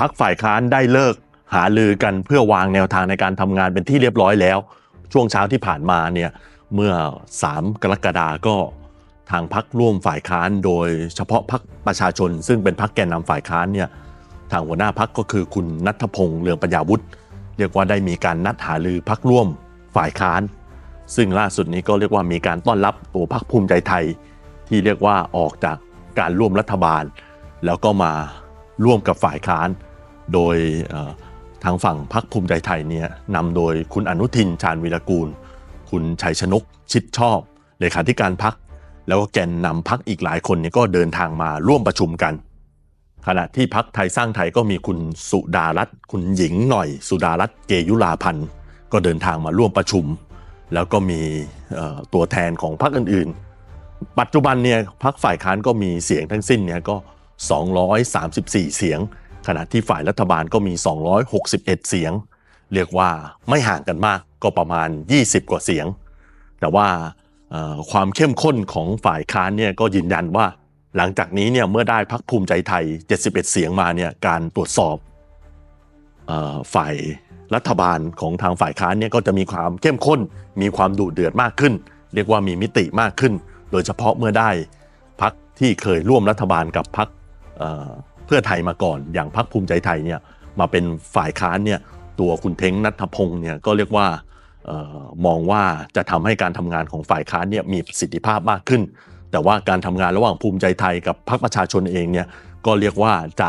พักฝ่ายค้านได้เลิกหาลือกันเพื่อวางแนวทางในการทำงานเป็นที่เรียบร้อยแล้ว ช่วงเช้าที่ผ่านมาเนี่ยเมื่อ 3 กรกฎาก็ทางพักร่วมฝ่ายค้าน โดยเฉพาะพักประชาชน ซึ่งเป็นพักแกนนำฝ่ายค้านเนี่ยทางหัวหน้าพักก็คือคุณนัทพงษ์เรืองปัญญาวุฒิเรียกว่าได้มีการนัดหาลือพักร่วมฝ่ายค้าน ซึ่งล่าสุดนี้ก็เรียกว่ามีการต้อนรับตัวพักภูมิใจไทย ที่เรียกว่าออกจากการร่วมรัฐบาล แล้วก็มาร่วมกับฝ่ายค้าน โดยทางฝั่งพรรคภูมิใจไทยเนี่ยนำโดยคุณอนุทินชาญวีรกูล คุณชัยชนกชิดชอบ เลขาธิการพักแล้วก็แกนนำพักอีกหลายคนเนี่ยก็เดินทางมาร่วมประชุมกัน ขณะที่พักไทยสร้างไทยก็มีคุณสุดารัตน์คุณหญิงหน่อย สุดารัตน์เกยุลาพันธ์ก็เดินทางมาร่วมประชุม แล้วก็มีตัวแทนของพรรคอื่นๆ ปัจจุบันเนี่ยพรรคฝ่ายค้านก็มีเสียงทั้งสิ้นเนี่ยก็ 234 เสียง ขณะที่ฝ่ายรัฐบาลก็มี 261 เสียง เรียกว่าไม่ห่างกันมากก็ประมาณ 20 กว่าเสียง แต่ว่าความเข้มข้นของฝ่ายค้านเนี่ยก็ยืนยันว่า หลังจากนี้เนี่ยเมื่อได้พักภูมิใจไทย 71 เสียงมาเนี่ยการตรวจสอบออฝ่ายรัฐบาลของทางฝ่ายค้านเนี่ยก็จะมีความเข้มข้น มีความดุเดือดมากขึ้น เรียกว่ามีมิติมากขึ้น โดยเฉพาะเมื่อได้พักที่เคยร่วมรัฐบาลกับพัก พื่อไทยมาก่อน อย่างพักภูมิใจไทยเนี่ยมาเป็นฝ่ายค้านเนี่ยตัวคุณเท้งนัทพงศ์เนี่ยก็เรียกว่าออมองว่าจะทำให้การทำงานของฝ่ายค้านเนี่ยมีประสิทธิภาพมากขึ้น แต่ว่าการทำงานระหว่างภูมิใจไทยกับพรรคประชาชนเองเนี่ยก็เรียกว่าจะ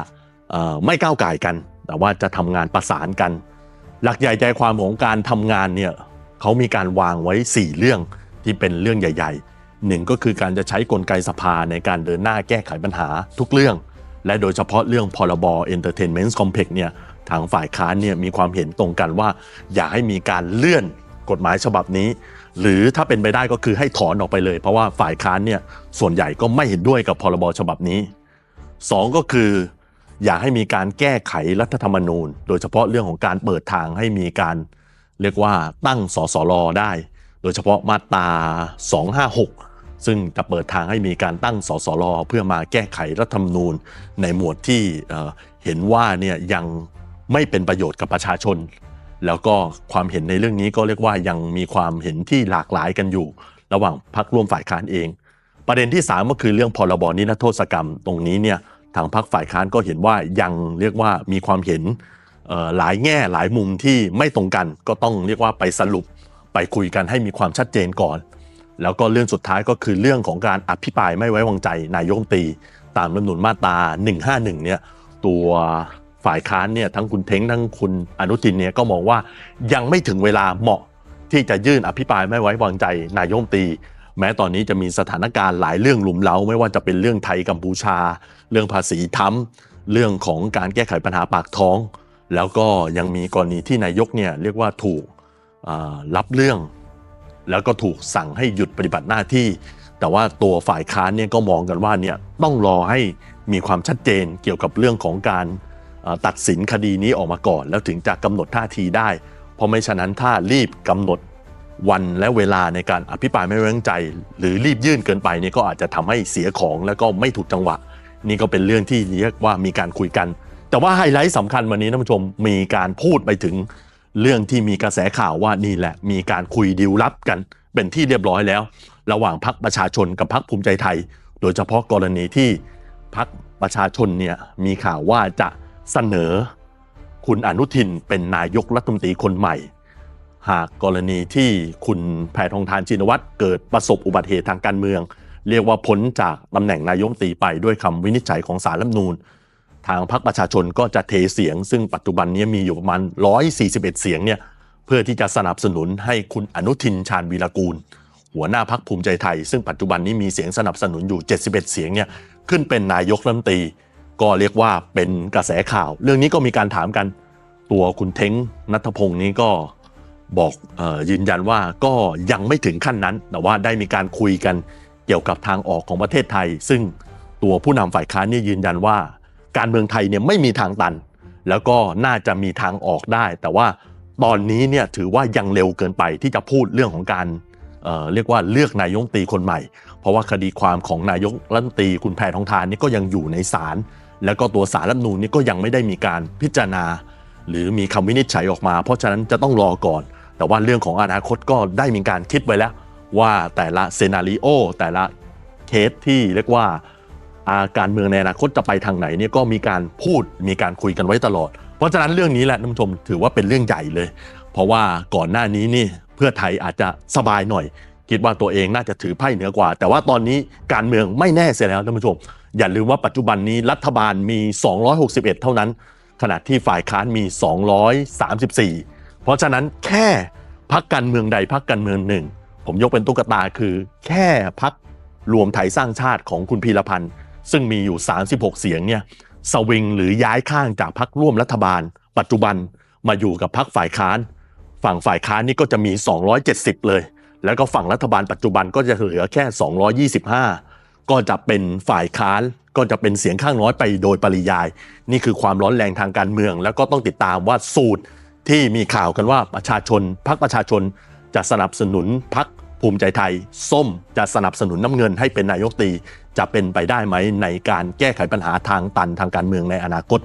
ไม่ก้าวไก่กัน แต่ว่าจะทำงานประสานกัน หลักใหญ่ใจความของการทำงานเนี่ยเขามีการวางไว้ 4 เรื่องที่เป็นเรื่องใหญ่ๆหนึ่งก็คือการจะใช้กลไกสภาในการเดินหน้าแก้ไขปัญหาทุกเรื่อง และโดยเฉพาะเรื่องพรบ Entertainment Complex เนี่ยทางฝ่ายค้านเนี่ยมีความเห็นตรงกันว่า อยากให้มีการเลื่อนกฎหมายฉบับนี้ หรือถ้าเป็นไปได้ก็คือให้ถอนออกไปเลย เพราะว่าฝ่ายค้านเนี่ยส่วนใหญ่ก็ไม่เห็นด้วยกับพรบฉบับนี้สองก็คือ อยากให้มีการแก้ไขรัฐธรรมนูญ โดยเฉพาะเรื่องของการเปิดทางให้มีการเรียกว่าตั้งสสรได้ โดยเฉพาะมาตรา256 ซึ่งจะเปิดทางให้มีการตั้งสสรเพื่อมาแก้ไขรัฐธรรมนูญ ในหมวดที่เห็นว่าเนี่ยยังไม่เป็นประโยชน์กับประชาชน แล้วก็ความเห็นในเรื่องนี้ก็เรียกว่ายังมีความเห็นที่หลากหลายกันอยู่ ระหว่างพักร่วมฝ่ายค้านเอง ประเด็นที่ 3 ก็คือเรื่องพรบนิรโทษกรรมตรงนี้เนี่ยทางพรรคฝ่ายค้านก็เห็นว่ายังเรียกว่ามีความเห็นหลายแง่หลายมุมที่ไม่ตรงกันก็ต้องเรียกว่าไปสรุปไปคุยกันให้มีความชัดเจนก่อน แล้วก็เรื่องสุดท้ายก็คือเรื่องของการอภิปรายไม่ไว้วางใจนายกรัฐมนตรีตามรัฐธรรมนูญมาตรา 151 เนี่ยตัวฝ่ายค้านเนี่ยทั้งคุณเท้งทั้งคุณอนุทินเนี่ยก็มองว่ายังไม่ถึงเวลาเหมาะที่จะยื่นอภิปรายไม่ไว้วางใจนายกรัฐมนตรีแม้ตอนนี้จะมีสถานการณ์หลายเรื่องหลุมเล้าไม่ว่าจะเป็นเรื่องไทยกัมพูชา เรื่องภาษีทั้มเรื่องของการแก้ไขปัญหาปากท้อง แล้วก็ยังมีกรณีที่นายกเนี่ยเรียกว่าถูกรับเรื่อง แล้วก็ถูกสั่งให้หยุดปฏิบัติหน้าที่ แต่ว่าตัวฝ่ายค้านเนี่ยก็มองกันว่าเนี่ยต้องรอให้มีความชัดเจนเกี่ยวกับเรื่องของการตัดสินคดีนี้ออกมาก่อน แล้วถึงจะกำหนดท่าทีได้ เพราะไม่ฉะนั้นถ้ารีบกำหนดวันและเวลาในการอภิปรายไม่ไว้วางใจ หรือรีบยื่นเกินไปเนี่ยก็อาจจะทำให้เสียของแล้วก็ไม่ถูกจังหวะ นี่ก็เป็นเรื่องที่เรียกว่ามีการคุยกัน แต่ว่าไฮไลท์สำคัญวันนี้ท่านผู้ชมมีการพูดไปถึง เรื่องที่มีกระแสข่าวว่านี่แหละ มีการคุยดีลลับกัน เป็นที่เรียบร้อยแล้ว ระหว่างพักประชาชนกับพักภูมิใจไทย โดยเฉพาะกรณีที่พักประชาชนเนี่ยมีข่าวว่าจะเสนอ คุณอนุทินเป็นนายกรัฐมนตรีคนใหม่ หากกรณีที่คุณแพทองทานชินวัตรเกิดประสบอุบัติเหตุทางการเมือง เรียกว่าพ้นจากตำแหน่งนายกรัฐมนตรีไปด้วยคำวินิจฉัยของศาลรัฐมนูญ ทางพรรคประชาชนก็จะเทเสียง ซึ่งปัจจุบันนี้มีอยู่ประมาณ 141 เสียงเนี่ยเพื่อที่จะสนับสนุนให้คุณอนุทินชาญวีรกูล หัวหน้าพักภูมิใจไทย ซึ่งปัจจุบันนี้มีเสียงสนับสนุนอยู่ 71 เสียงเนี่ยขึ้นเป็นนายกรัฐมนตรี ก็เรียกว่าเป็นกระแสข่าว เรื่องนี้ก็มีการถามกันตัวคุณเท้งนัทพงศ์นี้ก็บอกออยืนยันว่าก็ยังไม่ถึงขั้นนั้น แต่ว่าได้มีการคุยกันเกี่ยวกับทางออกของประเทศไทย ซึ่งตัวผู้นำฝ่ายค้านเนี่ยยืนยันว่า การเมืองไทยเนี่ยไม่มีทางตัน แล้วก็น่าจะมีทางออกได้ แต่ว่าตอนนี้เนี่ยถือว่ายังเร็วเกินไปที่จะพูดเรื่องของการเเรียกว่าเลือกนายกตีคนใหม่ เพราะว่าคดีความของนายกรัฐมนตรีคุณแพทองทานนี่ก็ยังอยู่ในศาลแล้วก็ตัวสารรัฐนูญนี่ก็ยังไม่ได้มีการพิจารณา หรือมีคำวินิจฉัยออกมา เพราะฉะนั้นจะต้องรอก่อน แต่ว่าเรื่องของอนาคตก็ได้มีการคิดไว้แล้ว ว่าแต่ละเซนาริโอแต่ละเคสที่เรียกว่า การเมืองในอนาคตจะไปทางไหนเนี่ยก็มีการพูดมีการคุยกันไว้ตลอด เพราะฉะนั้นเรื่องนี้แหละท่านผู้ชมถือว่าเป็นเรื่องใหญ่เลย เพราะว่าก่อนหน้านี้นี่เพื่อไทยอาจจะสบายหน่อย คิดว่าตัวเองน่าจะถือไพ่เหนือกว่า แต่ว่าตอนนี้การเมืองไม่แน่เสียแล้วท่านผู้ชม อย่าลืมว่าปัจจุบันนี้รัฐบาลมี 261 เท่านั้น ขณะที่ฝ่ายค้านมี 234 เพราะฉะนั้นแค่พักการเมืองใดพักการเมืองหนึ่ง ผมยกเป็นตุ๊กตาคือ แค่พักรวมไทยสร้างชาติของคุณพีรพันธ์ ซึ่งมีอยู่ 36 เสียงเนี่ยสวิงหรือย้ายข้างจากพักร่วมรัฐบาล ปัจจุบันมาอยู่กับพักฝ่ายค้าน ฝั่งฝ่ายค้านนี่ก็จะมี 270 เลย แล้วก็ฝั่งรัฐบาลปัจจุบันก็จะเหลือแค่ 225 ก็จะเป็นฝ่ายค้านก็จะเป็นเสียงข้างน้อยไปโดยปริยาย นี่คือความร้อนแรงทางการเมือง แล้วก็ต้องติดตามว่าสูตรที่มีข่าวกันว่าประชาชนพักประชาชนจะสนับสนุนพัก ภูมิใจไทย ส้มจะสนับสนุนน้ำเงินให้เป็นนายกตี จะเป็นไปได้ไหมในการแก้ไขปัญหาทางตันทางการเมืองในอนาคต